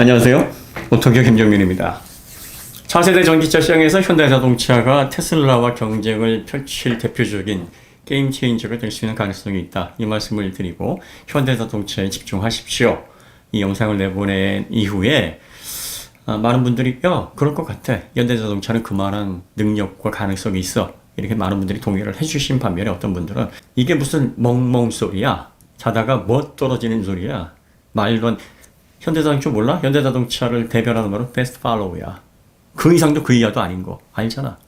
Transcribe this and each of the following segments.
안녕하세요. 오토교 김정민입니다. 차세대 전기차 시장에서 현대자동차가 테슬라와 경쟁을 펼칠 대표적인 게임 체인저가 될 수 있는 가능성이 있다. 이 말씀을 드리고 현대자동차에 집중하십시오. 이 영상을 내보낸 이후에 아, 많은 분들이 야 그럴 것 같아. 현대자동차는 그만한 능력과 가능성이 있어. 이렇게 많은 분들이 동의를 해주신 반면에 어떤 분들은 이게 무슨 멍멍 소리야. 자다가 뭐 떨어지는 소리야. 안 현대자동차 몰라? 현대자동차를 대변하는 말은 베스트 팔로우야. 그 이상도 그 이하도 아닌 거 알잖아.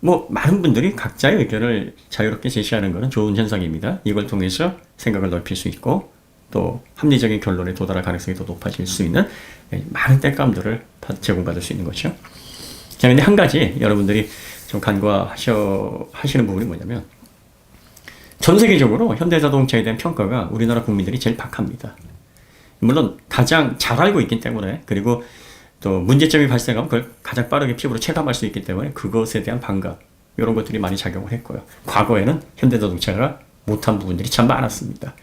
뭐 많은 분들이 각자의 의견을 자유롭게 제시하는 것은 좋은 현상입니다. 이걸 통해서 생각을 넓힐 수 있고 또 합리적인 결론에 도달할 가능성이 더 높아질 수 있는 많은 땔감들을 받- 제공받을 수 있는 거죠. 자, 근데 한 가지 여러분들이 좀 간과하셔 하시는 부분이 뭐냐면 전 세계적으로 현대 자동차에 대한 평가가 우리나라 국민들이 제일 박합니다. 물론 가장 잘 알고 있기 때문에 그리고 또 문제점이 발생하면 그걸 가장 빠르게 피부로 체감할 수 있기 때문에 그것에 대한 반감 이런 것들이 많이 작용을 했고요. 과거에는 현대자동차가 못한 부분들이 참 많았습니다.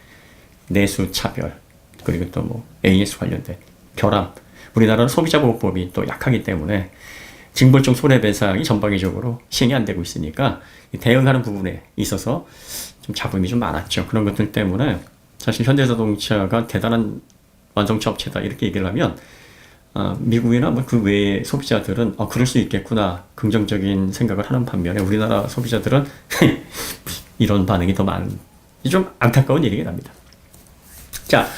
내수 차별 그리고 또 뭐 AS 관련된 결함 우리나라는 소비자 보호법이 또 약하기 때문에 징벌적 손해배상이 전방위적으로 시행이 안 되고 있으니까 이 대응하는 부분에 있어서 좀 잡음이 좀 많았죠. 그런 것들 때문에 사실 현대자동차가 대단한 완성차 업체다 이렇게 얘기를 하면 어, 미국이나 뭐 그 외의 소비자들은 어, 그럴 수 있겠구나 긍정적인 생각을 하는 반면에 우리나라 소비자들은 이런 반응이 더 많은 좀 안타까운 일이긴 합니다. 자,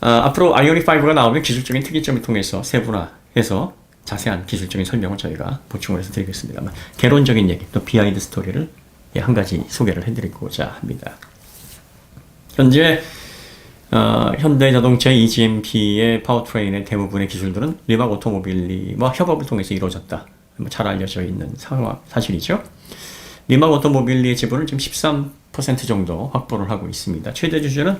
어, 앞으로 아이오닉 5가 나오면 기술적인 특이점을 통해서 세분화해서 자세한 기술적인 설명을 저희가 보충을 해서 드리겠습니다만 개론적인 얘기 또 비하인드 스토리를 예, 한 가지 소개를 해드리고자 합니다. 현재 어, 현대자동차의 EGMP의 파워트레인의 대부분의 기술들은 리박 오토모빌리와 협업을 통해서 이루어졌다. 뭐잘 알려져 있는 상황, 사실이죠. 리막 오토모빌리의 지분을 지금 13% 정도 확보를 하고 있습니다. 최대 주주는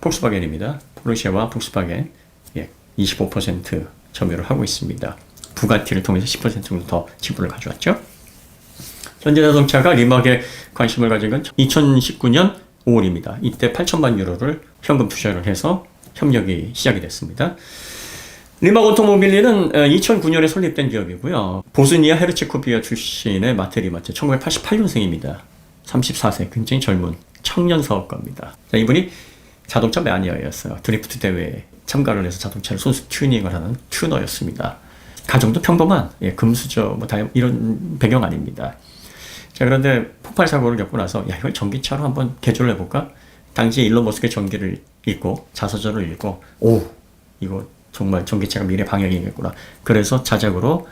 폭스바겐입니다. 포르쉐와 폭스바겐 예, 25% 점유를 하고 있습니다. 부가티를 통해서 10% 정도 더 지분을 가져왔죠. 현대자동차가 리막에 관심을 가진 건 2019년 5월입니다. 이때 8천만 유로를 현금 투자를 해서 협력이 시작이 됐습니다. 리막 오토모빌리는 2009년에 설립된 기업이고요. 보스니아 헤르체코비아 출신의 마테 리마체 1988년생입니다. 34세 굉장히 젊은 청년 사업가입니다. 자, 이분이 자동차 매니아였어요. 드리프트 대회에 참가를 해서 자동차를 손수 튜닝을 하는 튜너였습니다. 가정도 평범한 예, 금수저 뭐 다 이런 배경 아닙니다. 자 그런데 폭발 사고를 겪고 나서 야 이걸 전기차로 한번 개조를 해볼까? 당시에 일론 머스크의 전기를 읽고 자서전을 읽고 오 이거 정말 전기차가 미래 방향이겠구나. 그래서 자작으로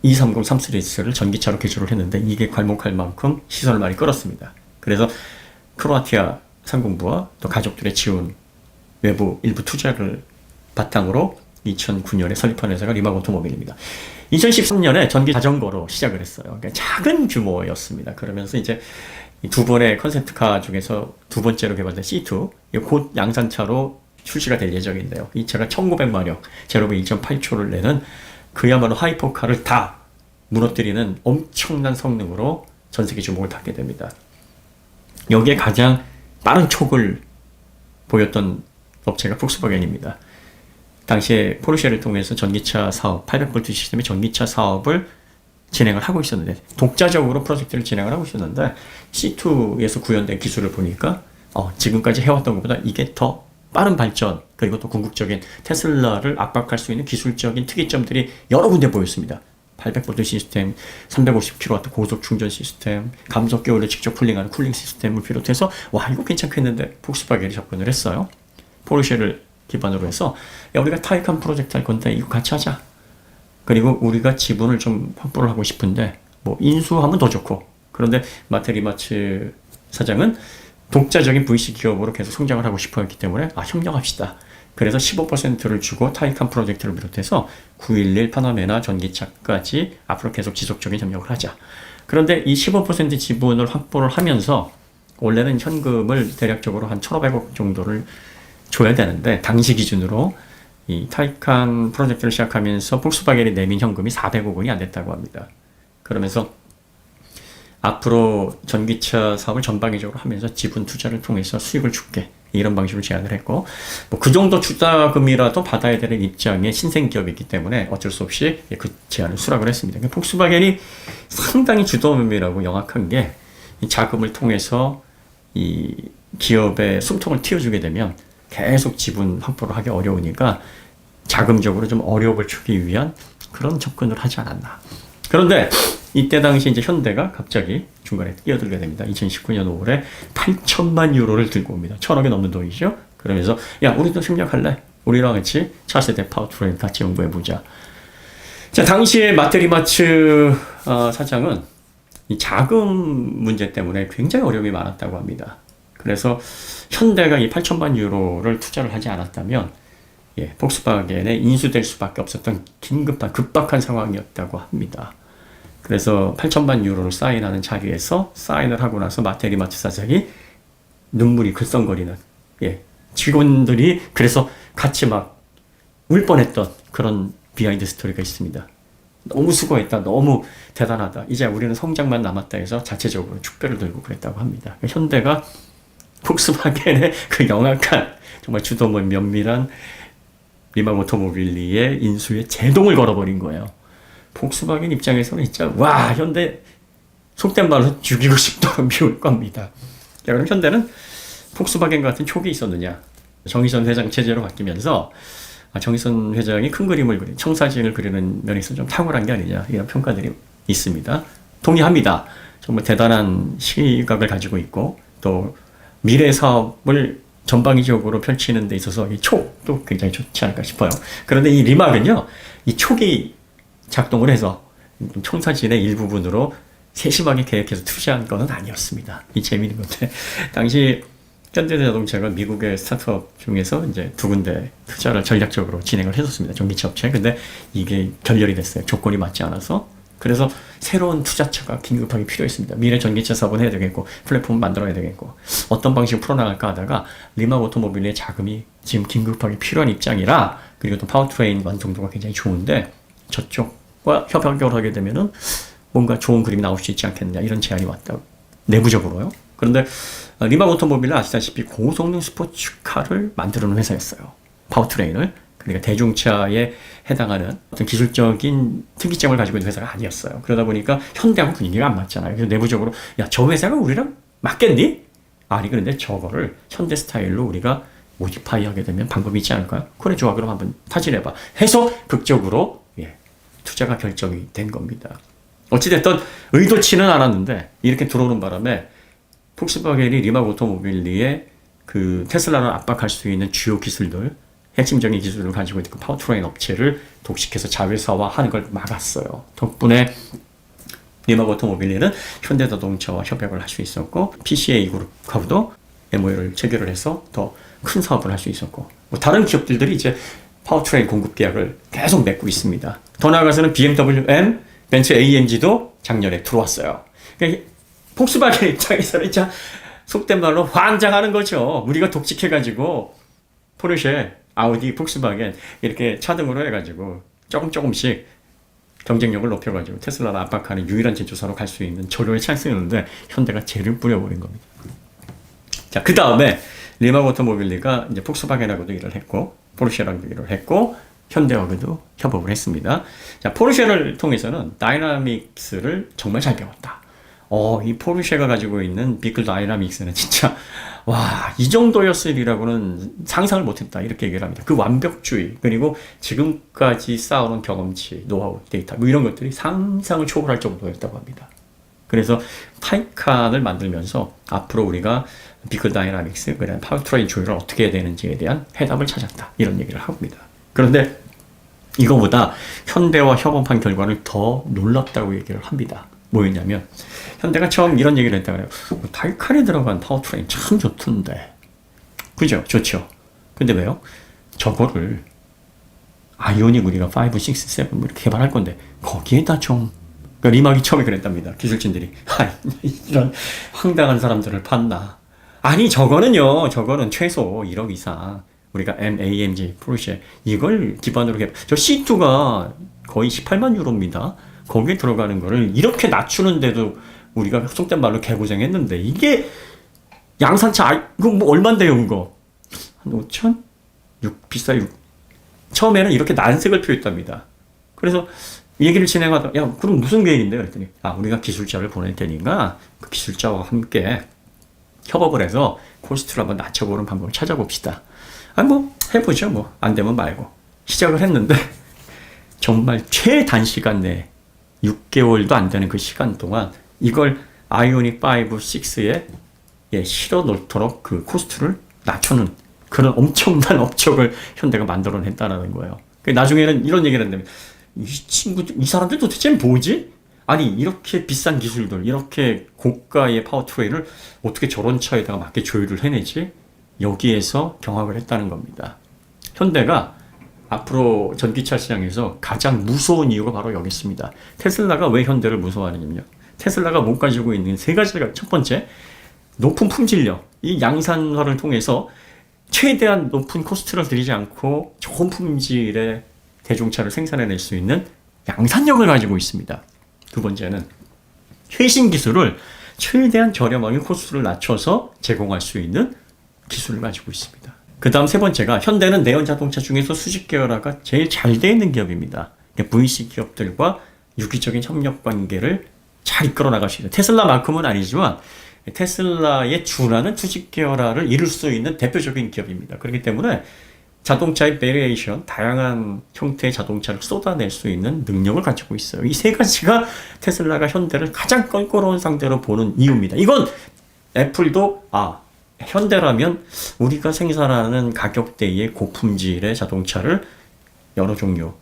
230 3시리즈를 전기차로 개조를 했는데 이게 괄목할 만큼 시선을 많이 끌었습니다. 그래서 크로아티아 상공부와 또 가족들의 지원 외부 일부 투자를 바탕으로 2009년에 설립한 회사가 리막 오토모빌입니다. 2013년에 전기 자전거로 시작을 했어요. 그러니까 작은 규모였습니다. 그러면서 이제 이두 번의 컨셉트카 중에서 두 번째로 개발된 C2, 이곧 양산차로 출시가 될 예정인데요. 이 차가 1900마력, 제로브 1.8초를 내는 그야말로 하이퍼카를 다 무너뜨리는 엄청난 성능으로 전 세계 주목을 받게 됩니다. 여기에 가장 빠른 촉을 보였던 업체가 폭스바겐입니다. 당시에 포르쉐를 통해서 전기차 사업, 800V 시스템의 전기차 사업을 진행을 하고 있었는데 독자적으로 프로젝트를 진행을 하고 있었는데 C2에서 구현된 기술을 보니까 어, 지금까지 해왔던 것보다 이게 더 빠른 발전 그리고 또 궁극적인 테슬라를 압박할 수 있는 기술적인 특이점들이 여러 군데 보였습니다. 800V 시스템, 350kW 고속 충전 시스템, 감속기 올려 직접 쿨링하는 쿨링 시스템을 비롯해서 와 이거 괜찮겠는데 폭스바겐이 접근을 했어요. 포르쉐를 기반으로 해서 야 우리가 타이칸 프로젝트 할 건데 이거 같이 하자. 그리고 우리가 지분을 좀 확보를 하고 싶은데 뭐 인수하면 더 좋고 그런데 마테리마츠 사장은 독자적인 VC 기업으로 계속 성장을 하고 싶어 했기 때문에 아 협력합시다. 그래서 15%를 주고 타이칸 프로젝트를 비롯해서 911 파나메나 전기차까지 앞으로 계속 지속적인 협력을 하자. 그런데 이 15% 지분을 확보를 하면서 원래는 현금을 대략적으로 한 1,500억 정도를 줘야 되는데 당시 기준으로 이 타이칸 프로젝트를 시작하면서 폭스바겐이 내민 현금이 400억 원이 안 됐다고 합니다. 그러면서 앞으로 전기차 사업을 전방위적으로 하면서 지분 투자를 통해서 수익을 줄게. 이런 방식으로 제안을 했고 뭐 그 정도 투자금이라도 받아야 되는 입장의 신생 기업이기 때문에 어쩔 수 없이 예, 그 제안을 수락을 했습니다. 그러니까 폭스바겐이 상당히 주도면밀하고 영악한 게이 자금을 통해서 이 기업의 숨통을 틔워주게 되면 계속 지분 확보를 하기 어려우니까 자금적으로 좀 어려움을 주기 위한 그런 접근을 하지 않았나. 그런데 이때 당시 이제 현대가 갑자기 중간에 뛰어들게 됩니다. 2019년 5월에 8천만 유로를 들고 옵니다. 천억이 넘는 돈이죠. 그러면서 야 우리도 협력할래? 우리랑 같이 차세대 파워트레인 같이 연구해보자. 자 당시에 마테리마츠 어, 사장은 이 자금 문제 때문에 굉장히 어려움이 많았다고 합니다. 그래서 현대가 이 8천만 유로를 투자를 하지 않았다면 예, 폭스바겐에 인수될 수밖에 없었던 긴급한 급박한 상황이었다고 합니다. 그래서 8천만 유로를 사인하는 자리에서 사인을 하고 나서 마테리마츠 사장이 눈물이 글썽거리는 예, 직원들이 그래서 같이 막 울 뻔했던 그런 비하인드 스토리가 있습니다. 너무 수고했다. 너무 대단하다. 이제 우리는 성장만 남았다 해서 자체적으로 축배를 들고 그랬다고 합니다. 현대가 폭스바겐의 그 영악한 정말 주도면 면밀한 리망 오토모빌리의 인수에 제동을 걸어버린 거예요. 폭스바겐 입장에서는 진짜 와 현대 속된 말로 죽이고 싶도록 미울 겁니다. 자, 그럼 현대는 폭스바겐 같은 촉이 있었느냐? 정의선 회장 체제로 바뀌면서 아, 정의선 회장이 큰 그림을 그리 청사진을 그리는 면에서 좀 탁월한 게 아니냐 이런 평가들이 있습니다. 동의합니다. 정말 대단한 시각을 가지고 있고 또 미래 사업을 전방위적으로 펼치는 데 있어서 이 촉도 굉장히 좋지 않을까 싶어요. 그런데 이 리막은요, 이 촉이 작동을 해서 청사진의 일부분으로 세심하게 계획해서 투자한 것은 아니었습니다. 이 재미있는 건데, 당시 현대자동차가 미국의 스타트업 중에서 이제 두 군데 투자를 전략적으로 진행을 했었습니다. 전기차 업체. 근데 이게 결렬이 됐어요. 조건이 맞지 않아서. 그래서 새로운 투자처가 긴급하게 필요했습니다. 미래 전기차 사업은 해야 되겠고 플랫폼 만들어야 되겠고 어떤 방식으로 풀어나갈까 하다가 리막 오토모빌의 자금이 지금 긴급하게 필요한 입장이라 그리고 또 파워트레인 완성도가 굉장히 좋은데 저쪽과 협약을 하게 되면은 뭔가 좋은 그림이 나올 수 있지 않겠느냐 이런 제안이 왔다 내부적으로요. 그런데 리막 오토모빌은 아시다시피 고성능 스포츠카를 만들어놓은 회사였어요. 파워트레인을 그러니까 대중차에 해당하는 어떤 기술적인 특이점을 가지고 있는 회사가 아니었어요. 그러다 보니까 현대하고 분위기가 안 맞잖아요. 그래서 내부적으로 야 저 회사가 우리랑 맞겠니? 아니 그런데 저거를 현대 스타일로 우리가 모디파이 하게 되면 방법이 있지 않을까요? 그래 좋아 그럼 한번 타진해봐 해서 극적으로 예, 투자가 결정이 된 겁니다. 어찌됐든 의도치는 않았는데 이렇게 들어오는 바람에 폭스바겐이 리막 오토모빌리의 그 테슬라를 압박할 수 있는 주요 기술들 핵심적인 기술을 가지고 있는 그 파워트레인 업체를 독식해서 자회사화하는 걸 막았어요. 덕분에 리막 오토모빌리는 현대자동차와 협약을 할 수 있었고 PCA 그룹하고도 MOU를 체결을 해서 더 큰 사업을 할 수 있었고 뭐 다른 기업들이 이제 파워트레인 공급 계약을 계속 맺고 있습니다. 더 나아가서는 BMW M, 벤츠 AMG도 작년에 들어왔어요. 그러니까 폭스바겐 입장에서는 진짜 속된 말로 환장하는 거죠. 우리가 독식해가지고 포르쉐, 아우디, 폭스바겐 이렇게 차등으로 해가지고 조금 조금씩 경쟁력을 높여가지고 테슬라를 압박하는 유일한 제조사로 갈 수 있는 저로의 찬스였는데 현대가 죄를 뿌려버린 겁니다. 자, 그 다음에 리막 오토모빌리가 이제 폭스바겐하고도 일을 했고 포르쉐랑도 일을 했고 현대하고도 협업을 했습니다. 자, 포르쉐를 통해서는 다이나믹스를 정말 잘 배웠다. 어, 이 포르쉐가 가지고 있는 비클 다이나믹스는 진짜 와, 이 정도였으리라고는 상상을 못했다. 이렇게 얘기를 합니다. 그 완벽주의, 그리고 지금까지 쌓아온 경험치, 노하우, 데이터, 뭐 이런 것들이 상상을 초월할 정도였다고 합니다. 그래서 타이칸을 만들면서 앞으로 우리가 비클 다이나믹스, 그다음 파워트레인 조율을 어떻게 해야 되는지에 대한 해답을 찾았다. 이런 얘기를 합니다. 그런데 이거보다 현대와 협업한 결과를 더 놀랍다고 얘기를 합니다. 뭐였냐면 현대가 처음 이런 얘기를 했다 그래요. 타이칸에 들어간 파워트레인 참 좋던데. 그죠? 좋죠. 근데 왜요? 저거를 아이오닉 우리가 5, 6, 7 이렇게 개발할 건데 거기에다 좀 그러니까 리막이 처음에 그랬답니다. 기술진들이 아, 이런 황당한 사람들을 판다. 아니 저거는요. 저거는 최소 1억 이상 우리가 M, AMG, 포르쉐 이걸 기반으로 개발. 저 C2가 거의 18만 유로입니다. 거기에 들어가는 거를 이렇게 낮추는데도 우리가 속된 말로 개고생했는데 이게 양산차 아, 이거 뭐 얼만데요 이거 한 5천? 6 비싸 6. 처음에는 이렇게 난색을 표했답니다. 그래서 얘기를 진행하다 야 그럼 무슨 계획인데 그랬더니 아 우리가 기술자를 보낼 테니까 그 기술자와 함께 협업을 해서 코스트를 한번 낮춰보는 방법을 찾아봅시다. 아뭐 해보죠 뭐 안 되면 말고 시작을 했는데 정말 최단시간 내에 6개월도 안 되는 그 시간 동안 이걸 아이오닉 5, 6에 예, 실어 놓도록 그 코스트를 낮추는 그런 엄청난 업적을 현대가 만들어냈다라는 거예요. 그 나중에는 이런 얘기를 한다면 이 친구들, 이 사람들 도대체 뭐지? 아니 이렇게 비싼 기술들, 이렇게 고가의 파워트레인을 어떻게 저런 차에다가 맞게 조율을 해내지? 여기에서 경악을 했다는 겁니다. 현대가 앞으로 전기차 시장에서 가장 무서운 이유가 바로 여기 있습니다. 테슬라가 왜 현대를 무서워하느냐면요. 테슬라가 못 가지고 있는 세 가지가 첫 번째, 높은 품질력. 이 양산화를 통해서 최대한 높은 코스트를 들이지 않고 좋은 품질의 대중차를 생산해낼 수 있는 양산력을 가지고 있습니다. 두 번째는 최신 기술을 최대한 저렴하게 코스트를 낮춰서 제공할 수 있는 기술을 가지고 있습니다. 그 다음 세 번째가 현대는 내연 자동차 중에서 수직 계열화가 제일 잘 돼 있는 기업입니다. VC 기업들과 유기적인 협력 관계를 잘 이끌어 나갈 수 있는 테슬라만큼은 아니지만 테슬라에 준하는 수직 계열화를 이룰 수 있는 대표적인 기업입니다. 그렇기 때문에 자동차의 베리에이션, 다양한 형태의 자동차를 쏟아낼 수 있는 능력을 가지고 있어요. 이 세 가지가 테슬라가 현대를 가장 껄끄러운 상대로 보는 이유입니다. 이건 애플도 아 현대라면 우리가 생산하는 가격대의 고품질의 자동차를 여러 종류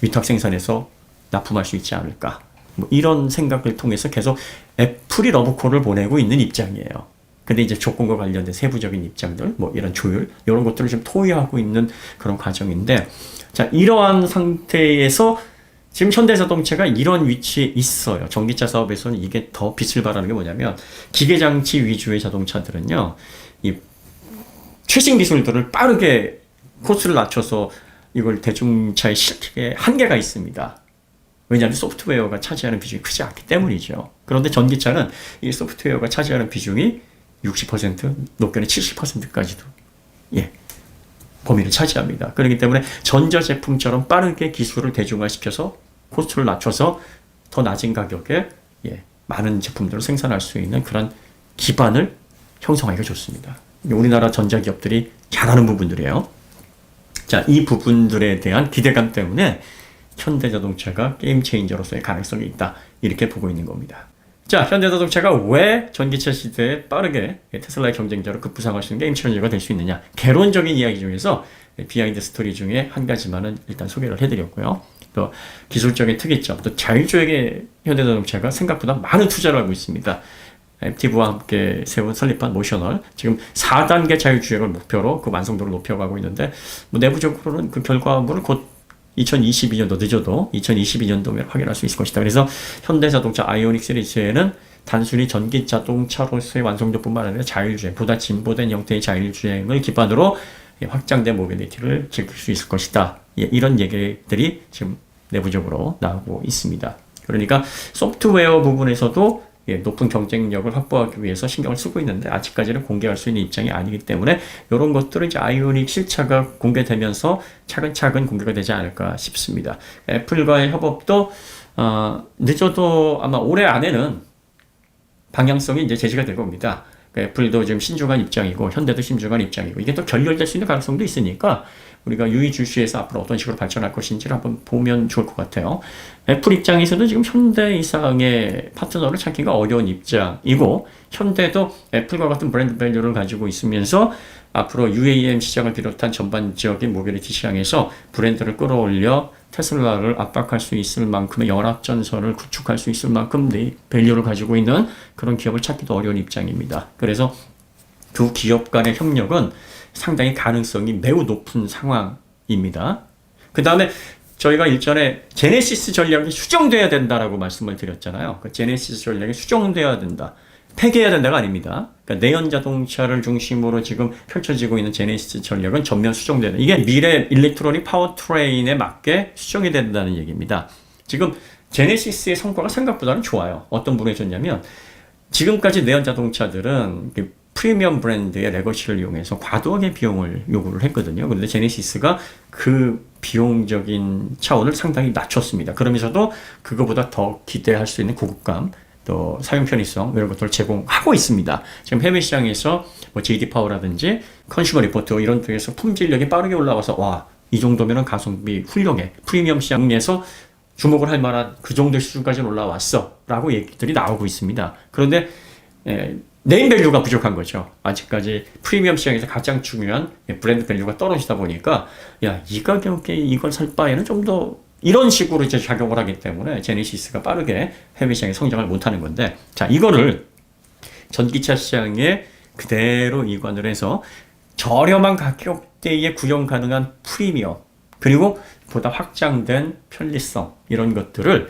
위탁 생산해서 납품할 수 있지 않을까. 뭐 이런 생각을 통해서 계속 애플이 러브콜을 보내고 있는 입장이에요. 근데 이제 조건과 관련된 세부적인 입장들, 뭐 이런 조율, 이런 것들을 좀 토의하고 있는 그런 과정인데, 자, 이러한 상태에서 지금 현대자동차가 이런 위치에 있어요. 전기차 사업에서는 이게 더 빛을 발하는 게 뭐냐면, 기계장치 위주의 자동차들은요, 이 최신 기술들을 빠르게 코스를 낮춰서 이걸 대중차에 실기에 한계가 있습니다. 왜냐하면 소프트웨어가 차지하는 비중이 크지 않기 때문이죠. 그런데 전기차는 이 소프트웨어가 차지하는 비중이 60% 높게는 70%까지도 예 범위를 차지합니다. 그렇기 때문에 전자 제품처럼 빠르게 기술을 대중화시켜서 코스트를 낮춰서 더 낮은 가격에 예 많은 제품들을 생산할 수 있는 그런 기반을 형성하기가 좋습니다. 우리나라 전자 기업들이 잘하는 부분들이에요. 자, 이 부분들에 대한 기대감 때문에 현대자동차가 게임 체인저로서의 가능성이 있다. 이렇게 보고 있는 겁니다. 자, 현대자동차가 왜 전기차 시대에 빠르게 테슬라의 경쟁자로 있는 게임 체인저가 될 수 있느냐. 개론적인 이야기 중에서 비하인드 스토리 중에 한 가지만은 일단 소개를 해드렸고요. 또 기술적인 특이점, 또 자율주행에 현대자동차가 생각보다 많은 투자를 하고 있습니다. 앱티브와 함께 세운 설립한 모셔널 지금 4단계 자율주행을 목표로 그 완성도를 높여가고 있는데 뭐 내부적으로는 그 결과물을 곧 2022년도 늦어도 2022년도면 확인할 수 있을 것이다. 그래서 현대자동차 아이오닉 시리즈에는 단순히 전기 자동차로서의 완성도뿐만 아니라 자율주행, 보다 진보된 형태의 자율주행을 기반으로 확장된 모빌리티를 즐길 수 있을 것이다. 예, 이런 얘기들이 지금 내부적으로 나오고 있습니다. 그러니까 소프트웨어 부분에서도 예, 높은 경쟁력을 확보하기 위해서 신경을 쓰고 있는데 아직까지는 공개할 수 있는 입장이 아니기 때문에 이런 것들은 이제 아이오닉 실차가 공개되면서 차근차근 공개가 되지 않을까 싶습니다. 애플과의 협업도 어, 늦어도 아마 올해 안에는 방향성이 이제 제시가 될 겁니다. 그러니까 애플도 지금 신중한 입장이고 현대도 신중한 입장이고 이게 또 결렬될 수 있는 가능성도 있으니까 우리가 유의 주시에서 앞으로 어떤 식으로 발전할 것인지를 한번 보면 좋을 것 같아요. 애플 입장에서도 지금 현대 이상의 파트너를 찾기가 어려운 입장이고 현대도 애플과 같은 브랜드 밸류를 가지고 있으면서 앞으로 UAM 시장을 비롯한 전반적인 모빌리티 시장에서 브랜드를 끌어올려 테슬라를 압박할 수 있을 만큼의 연합전선을 구축할 수 있을 만큼 내 밸류를 가지고 있는 그런 기업을 찾기도 어려운 입장입니다. 그래서 두 기업 간의 협력은 상당히 가능성이 매우 높은 상황입니다. 그 다음에 저희가 일전에 제네시스 전략이 수정돼야 된다라고 말씀을 드렸잖아요. 그 제네시스 전략이 수정돼야 된다. 폐기해야 된다가 아닙니다. 그러니까 내연 자동차를 중심으로 지금 펼쳐지고 있는 제네시스 전략은 전면 수정되는 이게 미래 일렉트로닉 파워트레인에 맞게 수정이 된다는 얘기입니다. 지금 제네시스의 성과가 생각보다는 좋아요. 어떤 부분에 좋냐면 지금까지 내연 자동차들은 프리미엄 브랜드의 레거시를 이용해서 과도하게 비용을 요구를 했거든요. 그런데 제네시스가 그 비용적인 차원을 상당히 낮췄습니다. 그러면서도 그거보다 더 기대할 수 있는 고급감, 또 사용 편의성 이런 것들을 제공하고 있습니다. 지금 해외 시장에서 뭐 JD 파워라든지 컨슈머 리포트 이런 쪽에서 품질력이 빠르게 올라와서 와 이 정도면은 가성비 훌륭해 프리미엄 시장 에서 주목을 할 만한 그 정도 수준까지 올라왔어라고 얘기들이 나오고 있습니다. 그런데 에, 네임 밸류가 부족한 거죠. 아직까지 프리미엄 시장에서 가장 중요한 브랜드 밸류가 떨어지다 보니까 야 이 가격에 이걸 살 바에는 좀더 이런 식으로 이제 작용을 하기 때문에 제네시스가 빠르게 해외 시장에 성장을 못하는 건데 자 이거를 전기차 시장에 그대로 이관을 해서 저렴한 가격대에 구형 가능한 프리미엄 그리고 보다 확장된 편리성 이런 것들을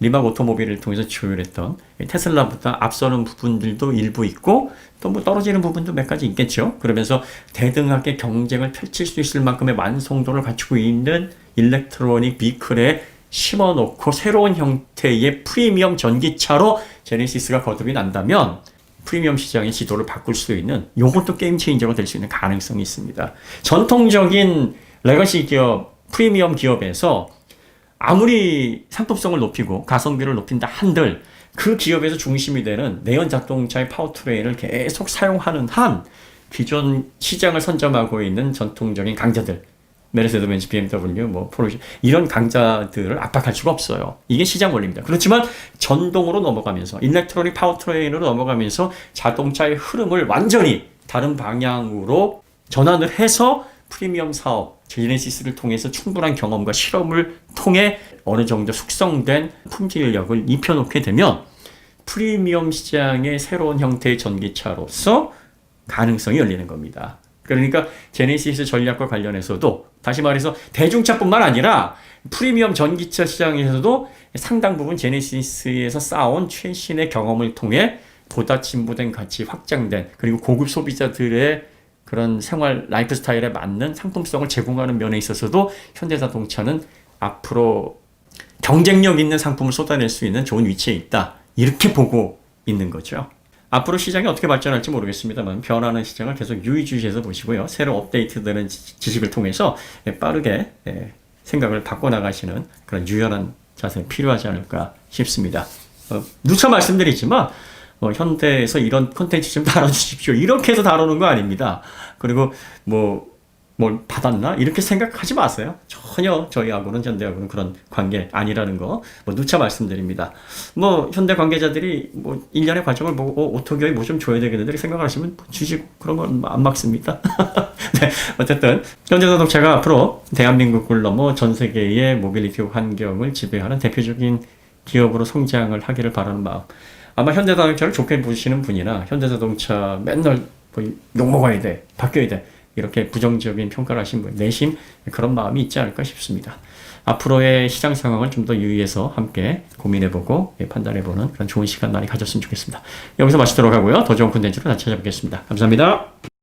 리막 오토모빌을 통해서 조율했던 테슬라보다 앞서는 부분들도 일부 있고 또 뭐 떨어지는 부분도 몇 가지 있겠죠. 그러면서 대등하게 경쟁을 펼칠 수 있을 만큼의 완성도를 갖추고 있는 일렉트로닉 비클에 심어놓고 새로운 형태의 프리미엄 전기차로 제네시스가 거듭이 난다면 프리미엄 시장의 지도를 바꿀 수 있는 요것도 게임 체인저가 될 수 있는 가능성이 있습니다. 전통적인 레거시 기업, 프리미엄 기업에서 아무리 상품성을 높이고 가성비를 높인다 한들 그 기업에서 중심이 되는 내연 자동차의 파워트레인을 계속 사용하는 한 기존 시장을 선점하고 있는 전통적인 강자들 메르세드 벤츠, BMW, 뭐 포르쉐 이런 강자들을 압박할 수가 없어요. 이게 시장 원리입니다. 그렇지만 전동으로 넘어가면서 일렉트로닉 파워트레인으로 넘어가면서 자동차의 흐름을 완전히 다른 방향으로 전환을 해서 프리미엄 사업 제네시스를 통해서 충분한 경험과 실험을 통해 어느 정도 숙성된 품질력을 입혀놓게 되면 프리미엄 시장의 새로운 형태의 전기차로서 가능성이 열리는 겁니다. 그러니까 제네시스 전략과 관련해서도 다시 말해서 대중차뿐만 아니라 프리미엄 전기차 시장에서도 상당 부분 제네시스에서 쌓아온 최신의 경험을 통해 보다 진보된 가치 확장된 그리고 고급 소비자들의 그런 생활 라이프 스타일에 맞는 상품성을 제공하는 면에 있어서도 현대자동차는 앞으로 경쟁력 있는 상품을 쏟아낼 수 있는 좋은 위치에 있다. 이렇게 보고 있는 거죠. 앞으로 시장이 어떻게 발전할지 모르겠습니다만 변하는 시장을 계속 유의주시해서 보시고요. 새로 업데이트되는 지- 지식을 통해서 예, 빠르게 예, 생각을 바꿔나가시는 그런 유연한 자세가 필요하지 않을까 싶습니다. 어, 누차 말씀드리지만 어, 현대에서 이런 콘텐츠 좀 다뤄주십시오. 이렇게 해서 다루는 거 아닙니다. 그리고 뭐, 뭘 받았나? 이렇게 생각하지 마세요. 전혀 저희하고는 현대하고는 그런 관계 아니라는 거, 뭐, 누차 말씀드립니다. 뭐, 현대 관계자들이 뭐, 일련의 과정을 보고, 어, 오토교에 뭐 좀 줘야 되겠는데, 생각하시면 뭐 주식 그런 건 안 막습니다. 네, 어쨌든, 현대 자동차가 앞으로 대한민국을 넘어 전 세계의 모빌리티 환경을 지배하는 대표적인 기업으로 성장을 하기를 바라는 마음. 아마 현대 자동차를 좋게 보시는 분이나 현대 자동차 맨날 뭐 욕먹어야 돼, 바뀌어야 돼 이렇게 부정적인 평가를 하신 분 내심 그런 마음이 있지 않을까 싶습니다. 앞으로의 시장 상황을 좀 더 유의해서 함께 고민해보고 예, 판단해보는 그런 좋은 시간 많이 가졌으면 좋겠습니다. 여기서 마치도록 하고요. 더 좋은 콘텐츠로 다시 찾아뵙겠습니다. 감사합니다.